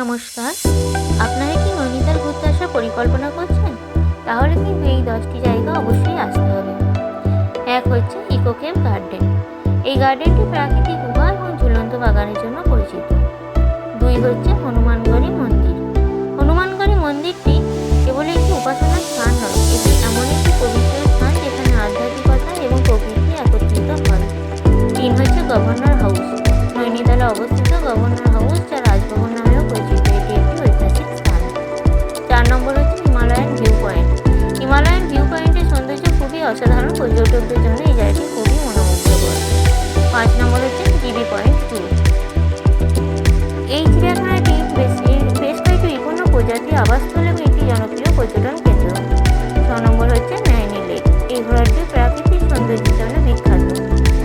নমস্কার। আপনারা কি নৈনিতাল ঘুরতে আসার পরিকল্পনা করছেন? তাহলে কিন্তু এই দশটি জায়গা অবশ্যই আসতে হবে। এক হচ্ছে ইকো কেভ গার্ডেন। এই গার্ডেনটি প্রাকৃতিক গুহা এবং ঝুলন্ত বাগানের জন্য পরিচিত। দুই হচ্ছে হনুমানগড়ি মন্দির। হনুমানগড়ি মন্দিরটি কেবল একটি উপাসনার স্থান নয়, এটি এমন একটি পবিত্র স্থান যেখানে আধ্যাত্মিকতা এবং প্রকৃতি একত্রিত হয়। তিন হচ্ছে গভর্নর হাউস। নৈনিতালে অবস্থিত পর্যটকদের জন্য এই জায়গাটি খুবই মনোমুগ্ধকর। পাঁচ নম্বর হচ্ছে জিবি পয়েন্ট টু এই চিড়িয়াখানাটি বেশ বেশ কয়েকটি বিপন্ন প্রজাতির আবাসস্থল এবং একটি জনপ্রিয় পর্যটন কেন্দ্র। ছ নম্বর হচ্ছে নৈনি লেক এই হ্রদটি প্রাকৃতিক সৌন্দর্যের জন্য বিখ্যাত।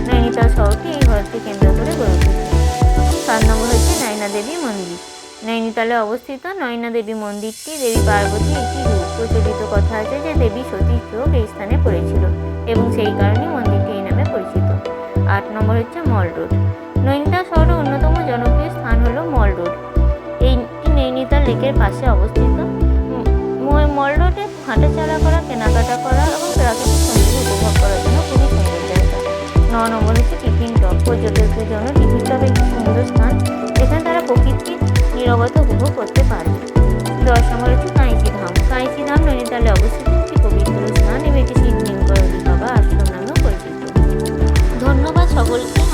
নৈনিতাল শহরটি এই হ্রদকে কেন্দ্র করে গড়ে উঠেছে। সাত নম্বর হচ্ছে নয়না দেবী মন্দির। নৈনিতালে অবস্থিত নয়না দেবী মন্দিরটি দেবী পার্বতী একটি রূপ। প্রচলিত কথা আছে যে দেবী সতীর চোখ এই স্থানে পড়েছিল। এবং সেই কারণে মন্দিরটি এই নামে পরিচিত। আট নম্বর হচ্ছে মল রোড। নৈনিতাল শহরের অন্যতম জনপ্রিয় স্থান হলো মল রোড। এইটি নৈনিতাল লেকের পাশে অবস্থিত। মল রোডে হাঁটাচলা করা, কেনাকাটা করা এবং প্রাকৃতিক সৌন্দর্য উপভোগ করার জন্য খুবই সুন্দর জায়গা। ন নম্বর হচ্ছে টিফিন টপ। পর্যটকদের জন্য টিফিন টপ একটি সুন্দর স্থান। যেখানে তারা প্রকৃতির নিরবতা উপভোগ করতে couple.